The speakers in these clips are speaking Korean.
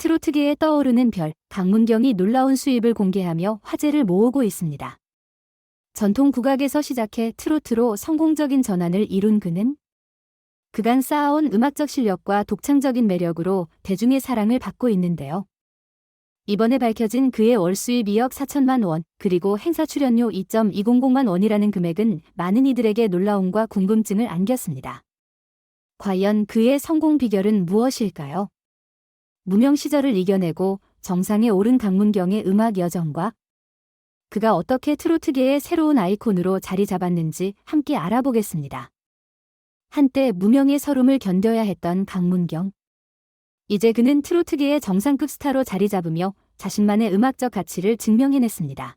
트로트계에 떠오르는 별, 강문경이 놀라운 수입을 공개하며 화제를 모으고 있습니다. 전통 국악에서 시작해 트로트로 성공적인 전환을 이룬 그는 그간 쌓아온 음악적 실력과 독창적인 매력으로 대중의 사랑을 받고 있는데요. 이번에 밝혀진 그의 월 수입 2억 4천만 원, 그리고 행사 출연료 2.200만 원이라는 금액은 많은 이들에게 놀라움과 궁금증을 안겼습니다. 과연 그의 성공 비결은 무엇일까요? 무명 시절을 이겨내고 정상에 오른 강문경의 음악 여정과 그가 어떻게 트로트계의 새로운 아이콘으로 자리 잡았는지 함께 알아보겠습니다. 한때 무명의 서름을 견뎌야 했던 강문경. 이제 그는 트로트계의 정상급 스타로 자리 잡으며 자신만의 음악적 가치를 증명해냈습니다.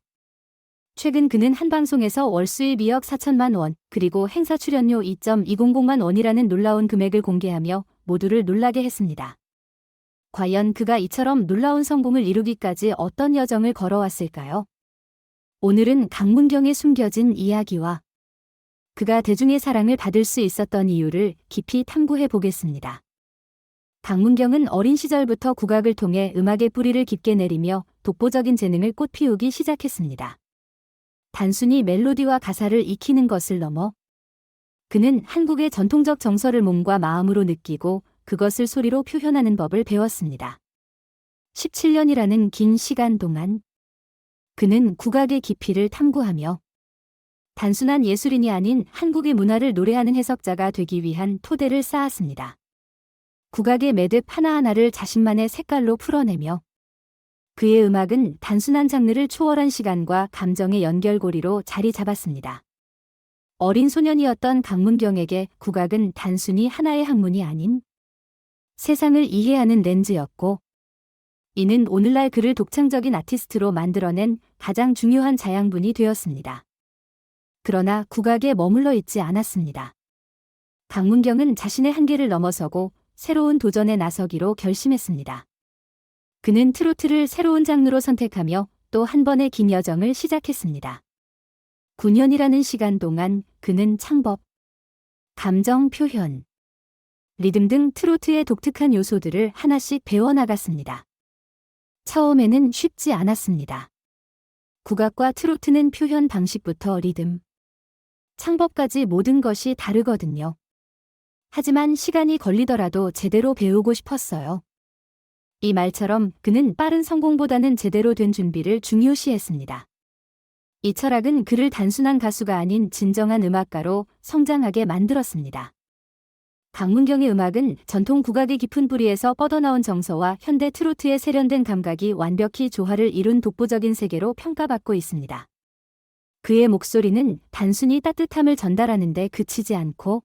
최근 그는 한 방송에서 월 수입 2억 4천만 원, 그리고 행사 출연료 2.200만 원이라는 놀라운 금액을 공개하며 모두를 놀라게 했습니다. 과연 그가 이처럼 놀라운 성공을 이루기까지 어떤 여정을 걸어왔을까요? 오늘은 강문경의 숨겨진 이야기와 그가 대중의 사랑을 받을 수 있었던 이유를 깊이 탐구해 보겠습니다. 강문경은 어린 시절부터 국악을 통해 음악의 뿌리를 깊게 내리며 독보적인 재능을 꽃피우기 시작했습니다. 단순히 멜로디와 가사를 익히는 것을 넘어 그는 한국의 전통적 정서를 몸과 마음으로 느끼고 그것을 소리로 표현하는 법을 배웠습니다. 17년이라는 긴 시간 동안 그는 국악의 깊이를 탐구하며 단순한 예술인이 아닌 한국의 문화를 노래하는 해석자가 되기 위한 토대를 쌓았습니다. 국악의 매듭 하나하나를 자신만의 색깔로 풀어내며 그의 음악은 단순한 장르를 초월한 시간과 감정의 연결고리로 자리 잡았습니다. 어린 소년이었던 강문경에게 국악은 단순히 하나의 학문이 아닌 세상을 이해하는 렌즈였고 이는 오늘날 그를 독창적인 아티스트로 만들어낸 가장 중요한 자양분이 되었습니다. 그러나 국악에 머물러 있지 않았습니다. 강문경은 자신의 한계를 넘어서고 새로운 도전에 나서기로 결심했습니다. 그는 트로트를 새로운 장르로 선택하며 또 한 번의 긴 여정을 시작했습니다. 9년이라는 시간 동안 그는 창법, 감정 표현, 리듬 등 트로트의 독특한 요소들을 하나씩 배워나갔습니다. 처음에는 쉽지 않았습니다. 국악과 트로트는 표현 방식부터 리듬, 창법까지 모든 것이 다르거든요. 하지만 시간이 걸리더라도 제대로 배우고 싶었어요. 이 말처럼 그는 빠른 성공보다는 제대로 된 준비를 중요시했습니다. 이 철학은 그를 단순한 가수가 아닌 진정한 음악가로 성장하게 만들었습니다. 강문경의 음악은 전통 국악의 깊은 뿌리에서 뻗어나온 정서와 현대 트로트의 세련된 감각이 완벽히 조화를 이룬 독보적인 세계로 평가받고 있습니다. 그의 목소리는 단순히 따뜻함을 전달하는데 그치지 않고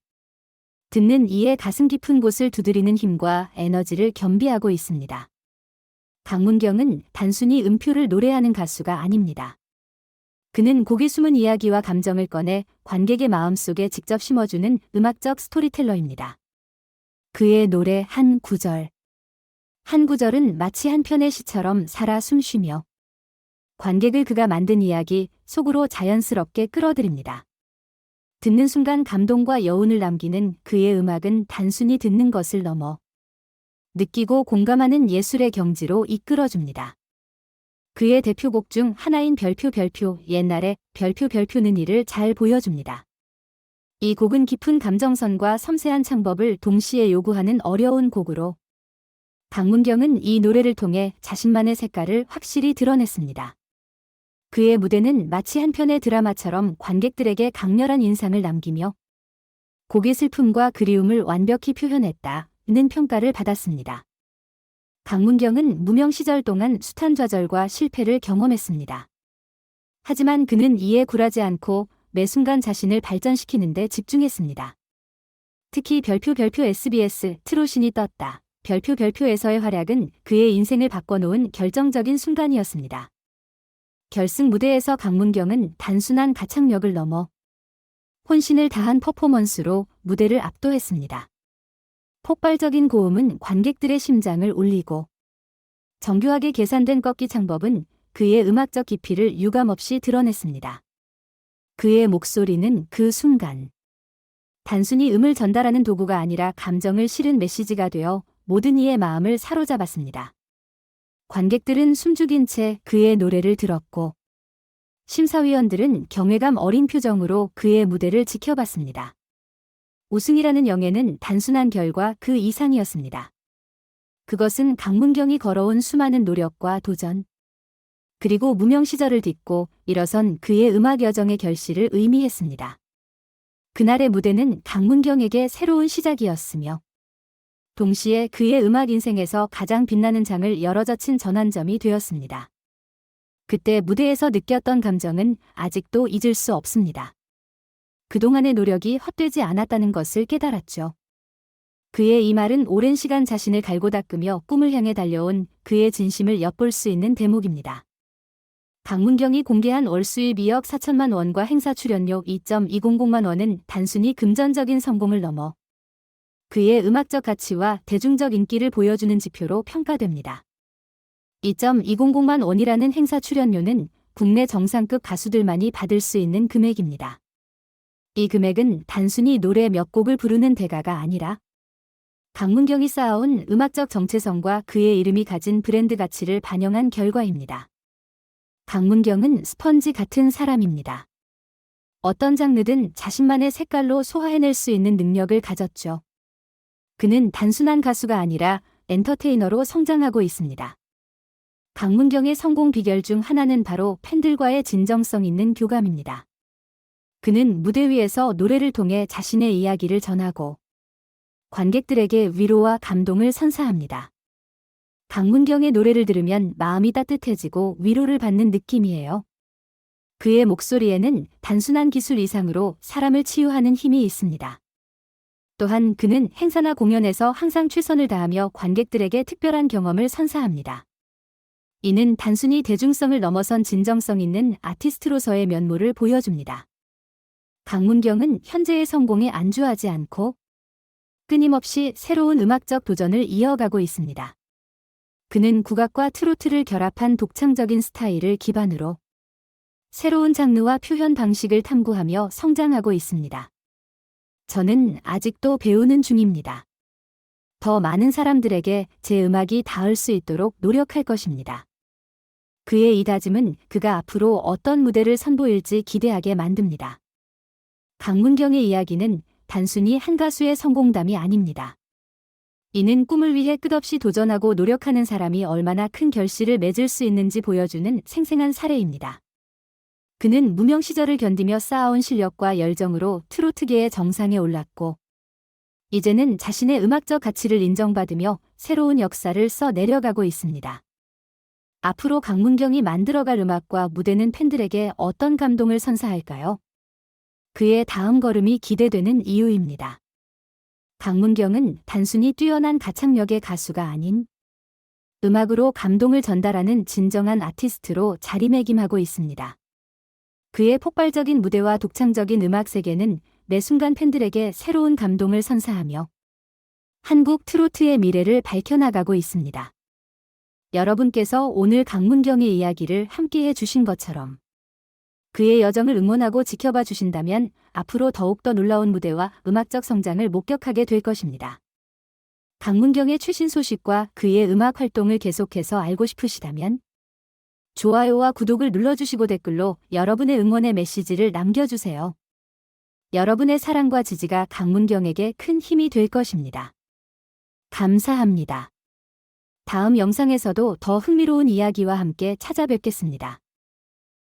듣는 이의 가슴 깊은 곳을 두드리는 힘과 에너지를 겸비하고 있습니다. 강문경은 단순히 음표를 노래하는 가수가 아닙니다. 그는 곡이 숨은 이야기와 감정을 꺼내 관객의 마음속에 직접 심어주는 음악적 스토리텔러입니다. 그의 노래 한 구절. 한 구절은 마치 한 편의 시처럼 살아 숨쉬며 관객을 그가 만든 이야기 속으로 자연스럽게 끌어들입니다. 듣는 순간 감동과 여운을 남기는 그의 음악은 단순히 듣는 것을 넘어 느끼고 공감하는 예술의 경지로 이끌어줍니다. 그의 대표곡 중 하나인 별표 별표 옛날에 별표 별표는 이를 잘 보여줍니다. 이 곡은 깊은 감정선과 섬세한 창법을 동시에 요구하는 어려운 곡으로 강문경은 이 노래를 통해 자신만의 색깔을 확실히 드러냈습니다. 그의 무대는 마치 한 편의 드라마처럼 관객들에게 강렬한 인상을 남기며 곡의 슬픔과 그리움을 완벽히 표현했다는 평가를 받았습니다. 강문경은 무명 시절 동안 숱한 좌절과 실패를 경험했습니다. 하지만 그는 이에 굴하지 않고 매 순간 자신을 발전시키는 데 집중했습니다. 특히 별표 별표 SBS 트로신이 떴다. 별표 별표에서의 활약은 그의 인생을 바꿔놓은 결정적인 순간이었습니다. 결승 무대에서 강문경은 단순한 가창력을 넘어 혼신을 다한 퍼포먼스로 무대를 압도했습니다. 폭발적인 고음은 관객들의 심장을 울리고 정교하게 계산된 꺾기 창법은 그의 음악적 깊이를 유감없이 드러냈습니다. 그의 목소리는 그 순간 단순히 음을 전달하는 도구가 아니라 감정을 실은 메시지가 되어 모든 이의 마음을 사로잡았습니다. 관객들은 숨죽인 채 그의 노래를 들었고 심사위원들은 경외감 어린 표정으로 그의 무대를 지켜봤습니다. 우승이라는 영예는 단순한 결과 그 이상이었습니다. 그것은 강문경이 걸어온 수많은 노력과 도전, 그리고 무명 시절을 딛고 일어선 그의 음악 여정의 결실을 의미했습니다. 그날의 무대는 강문경에게 새로운 시작이었으며 동시에 그의 음악 인생에서 가장 빛나는 장을 열어젖힌 전환점이 되었습니다. 그때 무대에서 느꼈던 감정은 아직도 잊을 수 없습니다. 그동안의 노력이 헛되지 않았다는 것을 깨달았죠. 그의 이 말은 오랜 시간 자신을 갈고 닦으며 꿈을 향해 달려온 그의 진심을 엿볼 수 있는 대목입니다. 강문경이 공개한 월 수입 2억 4천만 원과 행사 출연료 2.200만 원은 단순히 금전적인 성공을 넘어 그의 음악적 가치와 대중적 인기를 보여주는 지표로 평가됩니다. 2.200만 원이라는 행사 출연료는 국내 정상급 가수들만이 받을 수 있는 금액입니다. 이 금액은 단순히 노래 몇 곡을 부르는 대가가 아니라 강문경이 쌓아온 음악적 정체성과 그의 이름이 가진 브랜드 가치를 반영한 결과입니다. 강문경은 스펀지 같은 사람입니다. 어떤 장르든 자신만의 색깔로 소화해낼 수 있는 능력을 가졌죠. 그는 단순한 가수가 아니라 엔터테이너로 성장하고 있습니다. 강문경의 성공 비결 중 하나는 바로 팬들과의 진정성 있는 교감입니다. 그는 무대 위에서 노래를 통해 자신의 이야기를 전하고 관객들에게 위로와 감동을 선사합니다. 강문경의 노래를 들으면 마음이 따뜻해지고 위로를 받는 느낌이에요. 그의 목소리에는 단순한 기술 이상으로 사람을 치유하는 힘이 있습니다. 또한 그는 행사나 공연에서 항상 최선을 다하며 관객들에게 특별한 경험을 선사합니다. 이는 단순히 대중성을 넘어선 진정성 있는 아티스트로서의 면모를 보여줍니다. 강문경은 현재의 성공에 안주하지 않고 끊임없이 새로운 음악적 도전을 이어가고 있습니다. 그는 국악과 트로트를 결합한 독창적인 스타일을 기반으로 새로운 장르와 표현 방식을 탐구하며 성장하고 있습니다. 저는 아직도 배우는 중입니다. 더 많은 사람들에게 제 음악이 닿을 수 있도록 노력할 것입니다. 그의 이 다짐은 그가 앞으로 어떤 무대를 선보일지 기대하게 만듭니다. 강문경의 이야기는 단순히 한 가수의 성공담이 아닙니다. 이는 꿈을 위해 끝없이 도전하고 노력하는 사람이 얼마나 큰 결실을 맺을 수 있는지 보여주는 생생한 사례입니다. 그는 무명 시절을 견디며 쌓아온 실력과 열정으로 트로트계의 정상에 올랐고, 이제는 자신의 음악적 가치를 인정받으며 새로운 역사를 써 내려가고 있습니다. 앞으로 강문경이 만들어갈 음악과 무대는 팬들에게 어떤 감동을 선사할까요? 그의 다음 걸음이 기대되는 이유입니다. 강문경은 단순히 뛰어난 가창력의 가수가 아닌 음악으로 감동을 전달하는 진정한 아티스트로 자리매김하고 있습니다. 그의 폭발적인 무대와 독창적인 음악 세계는 매 순간 팬들에게 새로운 감동을 선사하며 한국 트로트의 미래를 밝혀나가고 있습니다. 여러분께서 오늘 강문경의 이야기를 함께 해 주신 것처럼 그의 여정을 응원하고 지켜봐 주신다면 앞으로 더욱더 놀라운 무대와 음악적 성장을 목격하게 될 것입니다. 강문경의 최신 소식과 그의 음악 활동을 계속해서 알고 싶으시다면 좋아요와 구독을 눌러주시고 댓글로 여러분의 응원의 메시지를 남겨주세요. 여러분의 사랑과 지지가 강문경에게 큰 힘이 될 것입니다. 감사합니다. 다음 영상에서도 더 흥미로운 이야기와 함께 찾아뵙겠습니다.